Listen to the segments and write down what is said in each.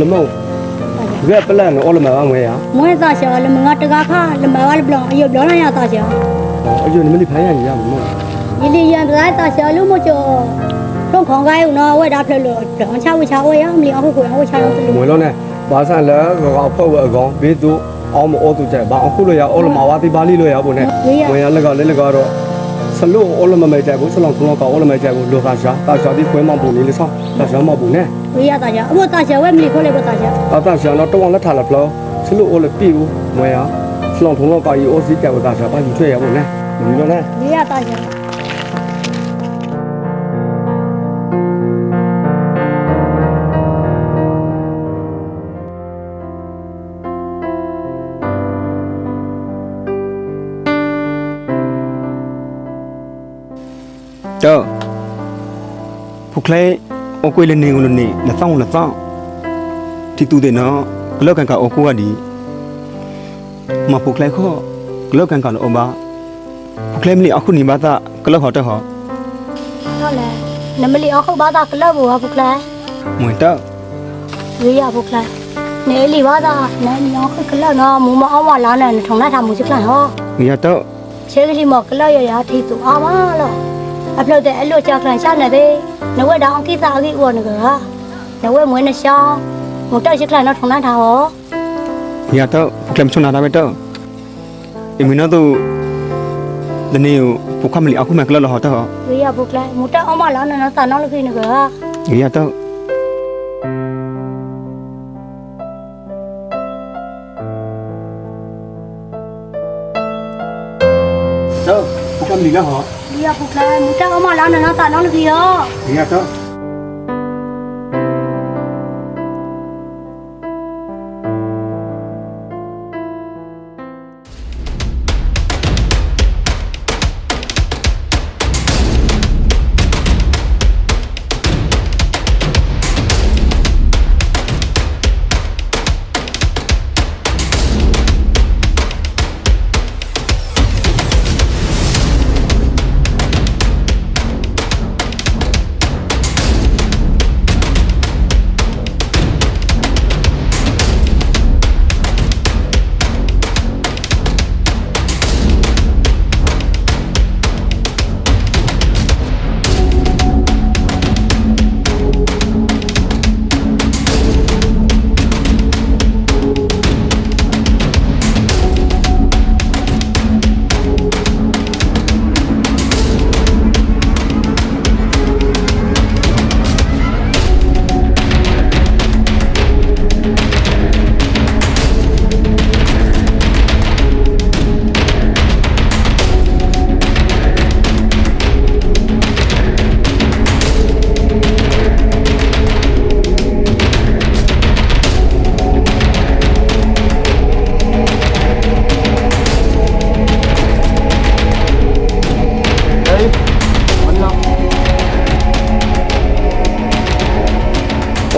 လမုံဘယ်ပလန်နော်အလမဝငွေရမွေးသားရှာလမငါတကားခါလမဝလဘလောင်အယုဘလောင်ရသားရှာအယုနမလီဖိုင်ရရမမယလီရံသားသားရှာလို့မကျော်တော့ခေါင်ကိုင်းဦးနော်ဝဲတာဖလလို့တောင်းချဝချဝဲရမလီအခုကိုအခုချတော့တလူမွေးလို့နဲ့ဘာဆန်လဲကောက်ဖောက်ဝဲအကောင်ဘေးသူအောင်မအောသူကြဘာအခုလို့ရအောလမဝတိပါလီလို့ရဖို့နဲ့မွေးရလက်ကလက်လက်ကတော့စလို့အောလမမဲကြကိုစလောင်ကောကောအောလမဲကြကိုလိုခါရှာတာရှာဒီခွဲမောင်ပူနေလေဆောင်တာရှာမောင်ပူနဲ့ 没呀，大姐，我大姐，我没过来过大姐。那大姐，那都忘了他了不？吃了我的啤酒，没呀？上通了把伊卧室改过大姐，把你拽下来呢，你说呢。没呀，大姐。走。谱曲。 ဖုတ်ကလေးအကွေးလည်းနေကိုလည်းနေလက်ဆောင်လက်ဆောင်တီတူတဲ့နော်ဂလောက်ကန်ကအကူကဒီမဖုတ်ကလေးခောဂလောက်ကန်ကလည်းအမဖုတ်ကလေးမလီအခုနေပါတာဂလောက်ဟောတဲ့ဟောတော့လေနမလီအခုဘာသာကလဘောဖုကလာမွင်တော့ဝေးရဖုကလာနေလီဘာသာနဲညောခကလနော်မူမအောင်မလာနဲ့ထုံလိုက်တာမူစကလဟောငရတော့ချေကလေးမကလရရထိသူအာမလို့အဖလို့တဲ့အလို့ကြောက်ကန်ရှာနေသေး nếu quên đó không ra tao ghi uồn nữa nếu quên muốn là cho. Một trời chiếc là nó không nó thảo nhà tao làm dạ, cho nào tao biết tao. Em mình nói tụ lần này phụ khoa mình liệu không mặc lo là họ tao bây giờ phục lại. Một trời ông mà lo nó tao nó là khi dạ, nữa nhà tao. Đâu, không làm gì cả hả? မတက်အောင်မလာနဲ့နော်တာနော်လခိနေကငရတော့တော့ဖုတ်ကမလီလည်းဟောဝေးရဖုကလာမတက်အောင်မလာနဲ့နော်တာနော်လခိရောငရတော့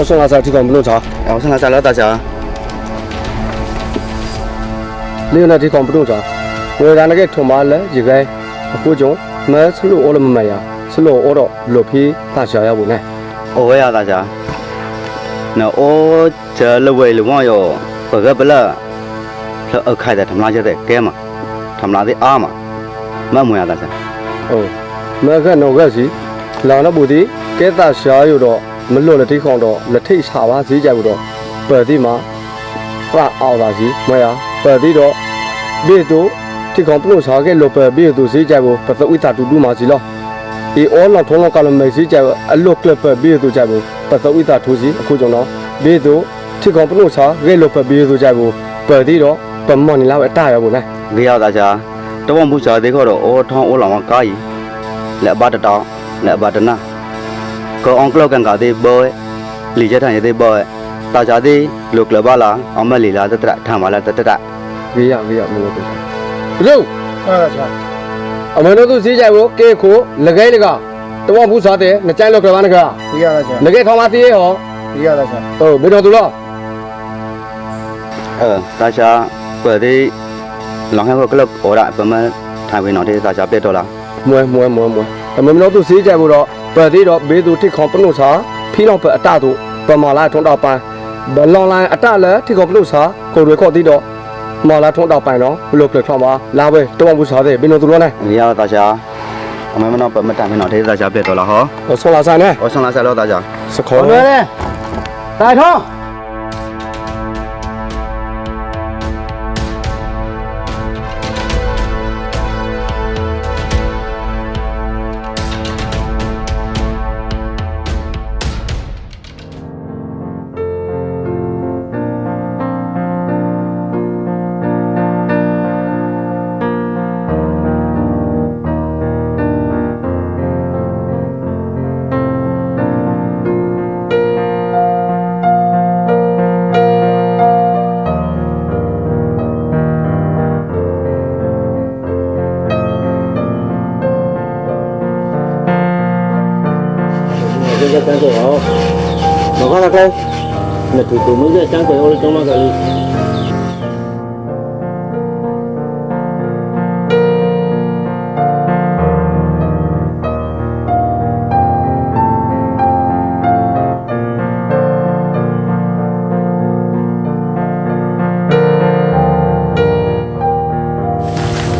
送阿啥地方不弄茶，哎，我上来再聊大家。你那地方不弄茶，我让那个托马了一个，不中，没吃路我了没呀，吃路我了路皮大小要不呢？我呀，大家。那我这了为了网友，不个不了，是二开的他们那就在改嘛，他们那的阿嘛，没么呀，大家。哦，没个那个是，让那不的给大小有 မလွတ်လက်ထိခေါတော့လက်ထိစာပါဈေးကြိုက်ဘူးတော့ပယ်တိမှာပအောင်ပါစီမရပယ်တိတော့ဘေတို့ထိခေါပြုတ်စားခဲ့လို့ပယ်ဘေတို့ဈေးကြိုက်ဘူးပသဝိတာတူတူမှာစီလောဒီအော်လောက်ထုံးလောက်ကလည်းမဈေးကြိုက်အလွတ်ကလပ်ပယ်ဘေတို့ကြိုက်ဘူးပသဝိတာထိုးစီအခုကျွန်တော်ဘေတို့ထိခေါပြုတ်စားခဲ့လို့ပယ်ဘေတို့ကြိုက်ဘူးပယ်တိတော့ပမော်နီလာပဲတာရဘူးလားလေရတာချာတဝမှုချာသေးခေါ်တော့အော်ထောင်းအော်လောင်ကကာကြီးလက်ဘတ်တောင်းလက်ဘတ်တနာ ก็องกลอกันกาเตบอยลีจะทางยเตบอยตาจาเตลูกละบาลาอมะลีลาตะตะถามาลาตะตะเวียเวียมโลกဘလို့ဟာချာအမန်တို့သူဈေးကြိုက်ဘူးကဲခိုလကဲလကတော့ဘူးစားတယ်ငကြိုက်လောက်ကြပါနကဒီရတာချာလကဲခေါမသေးရဟောဒီရတာချာဟုတ်မေတော်သူလားเออตาชาเปิดได้หลังให้ก็กลับโอระประมาณทางไปหนองที่ตาชาเป็ดตัวละมวยมวยมวยมวยแต่มันไม่รู้ตัวซีใจบุรอ ပတိတော့ဘေသူတိခေါပနုစာဖီလောပအတတို့ပမာလာထွန်းတော့ပိုင်းဘလွန်လိုင်းအတလည်းတိခေါပနုစာကိုရွယ်ခေါတိတော့မော်လာထွန်းတော့ပိုင်းတော့ဘလို့ပြထွန်းမှာလာပဲတောင်းဘူးစားတဲ့ဘင်းတို့လုံးနဲ့နေရာတာရှာအမေမနော်ပမတန်မနော်ဒေသရှာပြတ်တော့လားဟောဆောလာဆန်နဲ့ဟောဆောလာဆန်တော့တာရှာစခေါ်နော်တာထုံး Kumuza chanko yole kama kali.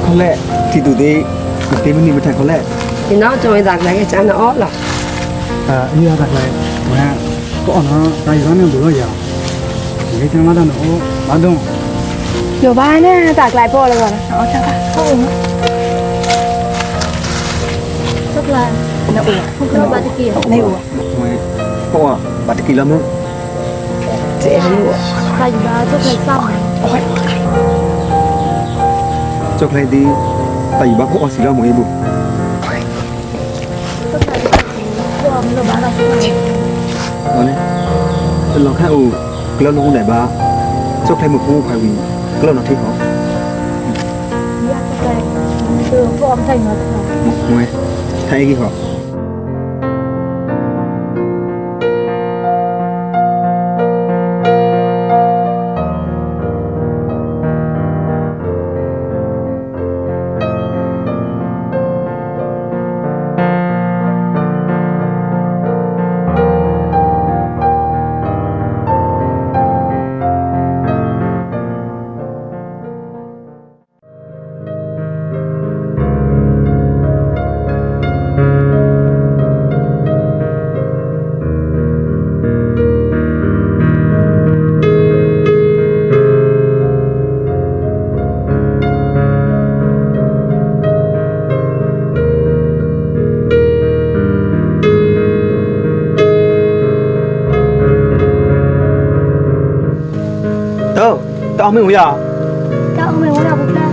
Có lẽ thì tụi đi một tí mình đi một thằng có lẽ. Thì nó cho mày đặt lại cái chán nó ót là à như là đặt lại mà có nó tay nó nên đủ rồi giờ လေတင်လာတော့နော်ဘာอยู่บ้านนี่ะจากหลายพ่อเลยก่อนเอาจ้าป่ะเข้าอุ้มสักลานนะอุ้มพวกราบาตะกี้ไม่อุ้มဟိုကဘာတကီလာမလို့เจ๊ไม่รู้อใครอยู่บ้านทุกใครซ้ကြောက်လိုက်ဒီတိုင်ဘာကိုအစီလာမွေးဘူးำทุกใครรวมรวมบ้านเราทุค่อู่ กล้าลงไหนบ้าเจ้าใครมือกู้ภัยวิ่งกล้าหน้าที่เขาอยากไปคือพร้อมใจเนาะมวยไทยกี่เขา không nhỉ? Dạ, ông mình có đọc được ta.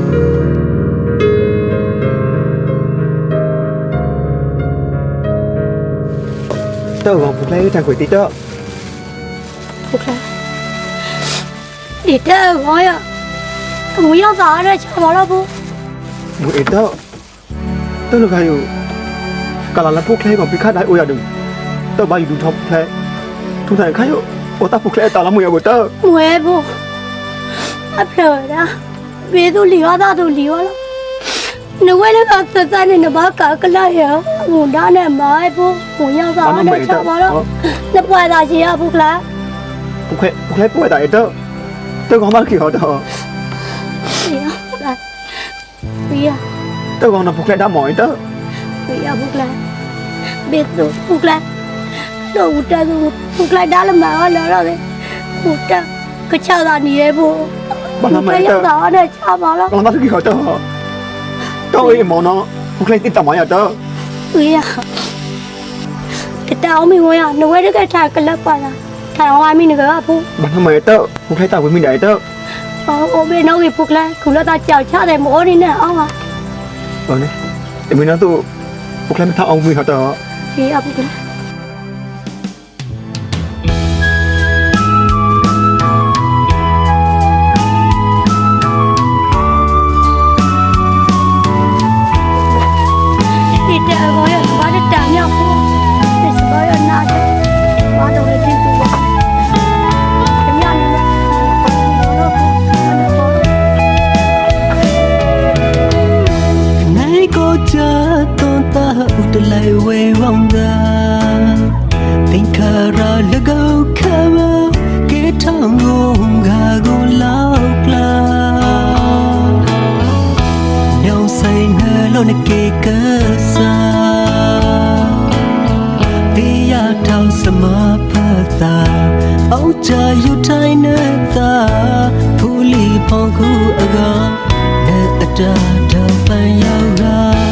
Tớ gọi phục lấy thằng quỷ tí tớ. Phục lấy. Đi tớ ngồi ạ. Ngồi nhau gió rồi chả bỏ lo bu. Ngồi tớ. Tớ được hay Cả là phục lấy còn bị khát đại ôi à đừng. Tớ bao nhiêu đúng thọc thế. Thu thầy khách ạ. Ta phục lấy tao là mùi à bởi tớ. Mùi. À အဖလော်ရာဘေသူလီဝါသားသူလီဝါလားနဝဲလကစစနဲ့နဘာကကလာရဟိုဒါနဲ့မိုင်ဘူးဟိုရောက်တာနဲ့ချပါတော့နပွားတာရှိရဘူးကလားဘုခဲဘုခဲပွေတာတော့တော့ကောင်းမကြီးဟောတော့ပြရတော့ကောင်းတော့ဘုခဲတာမော်တော့ပြရဘုကလားဘေသူဘုကလားတော့ဦးတာဘုကလားဒါလည်းမအောင်လာတော့လေဟိုတာကချတာနေရဘူး ဘာမှမတတ်တော့နဲ့ချပါလားဘာမှမသိခေါ်တော့တော့အေးမောင်နော်ဘုခလိုက်တိတမရတော့ဦးရတောင်းမိဝရနဝဲတကထကလပ်ပါလားထိုင်ဝါမိနေကဘူးဘာမှမတော့ဘုခလိုက်တဝမိနေတော့အော်ဘေနော်ဘုခလိုက်ခုလတာကြောက်ချတယ်မောနေနဲ့အောင်းပါဟုတ်နေအမင်းတို့ဘုခလိုက်မထအောင်မိဟတော့ဒီအဘုခလိုက် na ke ka sa dia thau sama pha ta au cha yu thai na ta phuli phong khu aga na ata da pan yau ra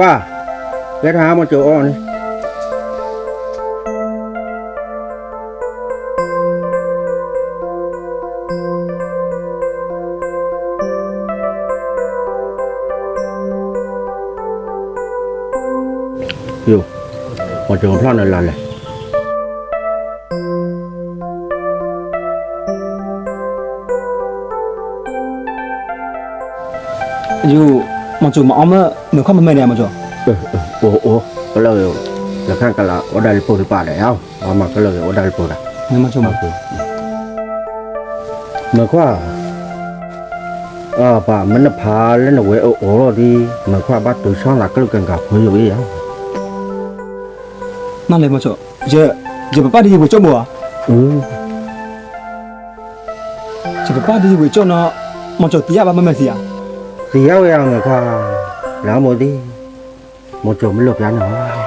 ว่าแบกหามาเจออ้อนี่อยู่มาเจอพลาดอะไรเลยอยู่มาจูมาอ้อมเออ သာအောက်ကြယူထိုင်နေတာဖူလီဖောင်ခုအကနဲ့အတာတော့ပန်ရောက်တာ mà qua cái thả một chỗ này Yo, một chỗ plan này là này. ယူမချိုမအောင်မမခွမမဲနေမချို Ừ, ừ, ồ, ồ, cái lời là khăn cả là ở đây phụ thì bà đấy không? Mà mà cái lời ở đây phụ là ငမချိုမ mà qua à bà mình là phá lên là quê ở ổ rồi đi mà qua bắt từ sáng là cái cần gặp hơi rồi vậy နားလေမချိုဂျေဂျေပပဒီဝချိုမော ừ ဂျေပပဒီဝချိုနော်မချိုတရားပါမမဲစီယာ thì áo แล้วโมดี้ một chỗ mới lục ra nữa.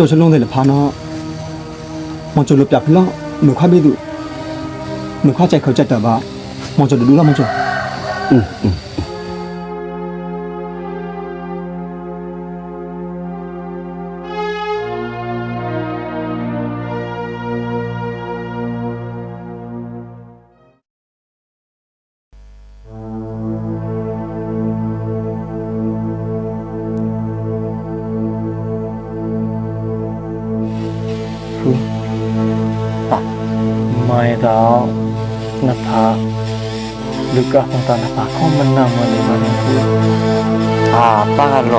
ချစ်တော်ချလုံးတဲ့ဖာနော်မချိုလပြဖလောမခွဘေးသူမခွကြိုက်ခေါ်ချက်တာပါမချိုဒူလာမချို ừ ừ ไม่ ลึกกับตานับพาเขามันนั่งมันอยู่มันคือ อ่าป้าก็ร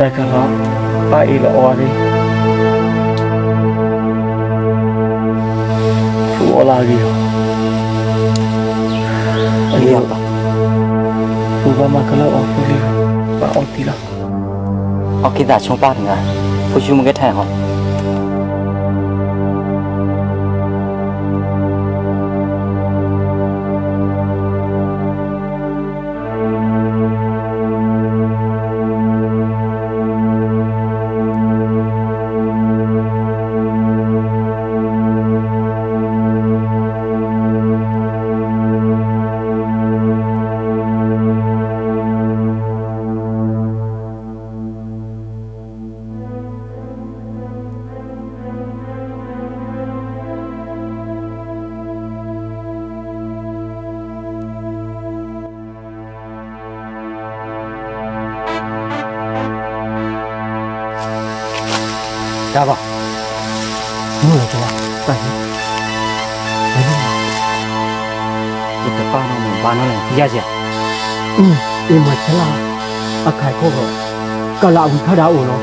Sakharov và Ilori. Phụ là gì? Anh hiểu không? Phụ và mà kalau aku lihat, pak Otila. Ok, đã chúng ta thì ngài. Phụ chúng mình cái thẻ không? ဘူးလေတော့တိုင်ဘယ်လိုဒီတပါနော်ဘာနော်လဲပြရစရာအင်းဒီမှာချလာအခိုက်ဖို့ကလာဝီခတာဦးနော်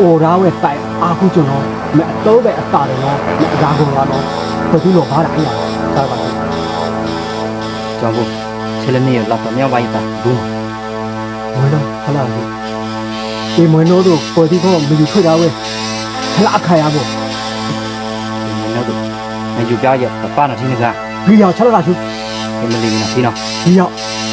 အော်ရာဝဲတိုင်အာခုကျွန်တော်မအတော့ပဲအတာတယ်နော်မအသာကုန်ရနော်ဘယ်သူလို့ဘာလာအဲ့ရတာပါကျောင်းကိုချလနေရလာပမြောက်ပါရတာဘူးမလို့ခလာဒီဒီမွေးတို့ပေါ်ဒီကောမယူထွက်တာဝဲခလာအခိုက်ရဖို့ တော့မယူပြရတပါနော်ဒီနေ့ကဒီရောက်ချလာရှုမလီနော်ဒီနော်ဒီရောက်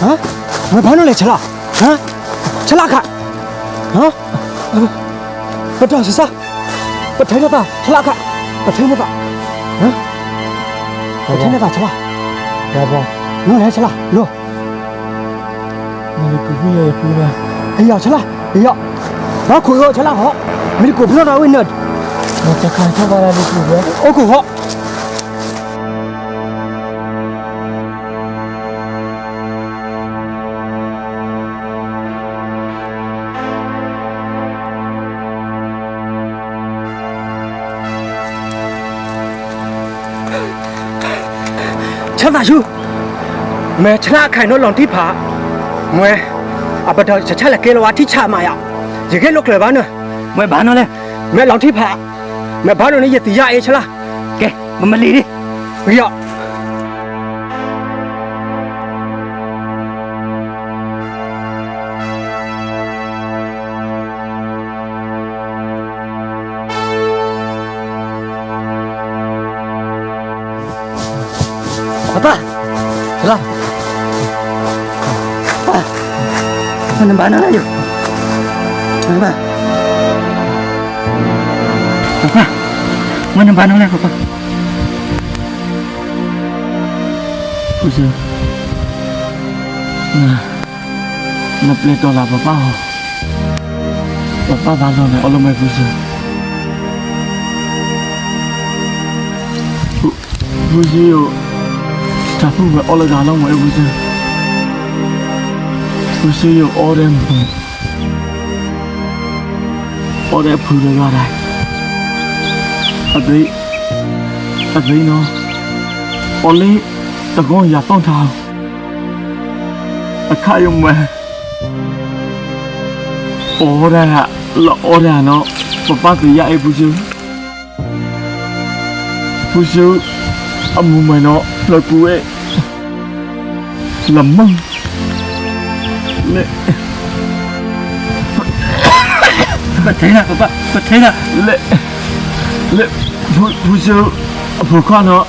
ဟမ်မဘာလို့လဲချလာဟမ်ချလာခနော်ပတော်စစပထိုင်းတော့ချလာခပထိုင်းတော့ဟမ်ပထိုင်းတော့ချလာဒါပေါ့နော်ဟဲ့ချလာလို့မင်းကိုပြည့်ရပြည့်ပါအေးရချလာအေးရနော်ခွေရောချလာဟောမင်းကိုပြတော့ဝင်းနော်我再看看吧，那里是不是？我看好。 ချမ်းသာယူမဲချလာခိုင်တော့လွန်တိဖာမွဲအပတော်ချက်ချက်လက်ကေလောဝတိချမာရရေကေလောက်ကလဘာနော်မွဲဘာနော်လဲမဲလောင်တိဖာမဲဘာလို့နေရတီရအေချလာကဲမမလီဒီဘရ Apa? Tara. Pa. Ano ba ano na layo? Ano ba? Papa, mana ba ano na layo, Papa? Puso. Na. Naplito la, Papa. Oh. Papa, balo na. Olo may puso. Puso. Puso. ပပဟောပပဘာလို့လဲအလုံးမဲ့ဦးစဦးစယောတာဖူပဲအလကာလုံးမဲ့ဦးစဦးစယောအော်ရမ်အော်ရဖူရရတယ်အသိအသိနော်အလေးတကောရ 老姑诶老孟来快停下快快停下来来扶扶手扶胯头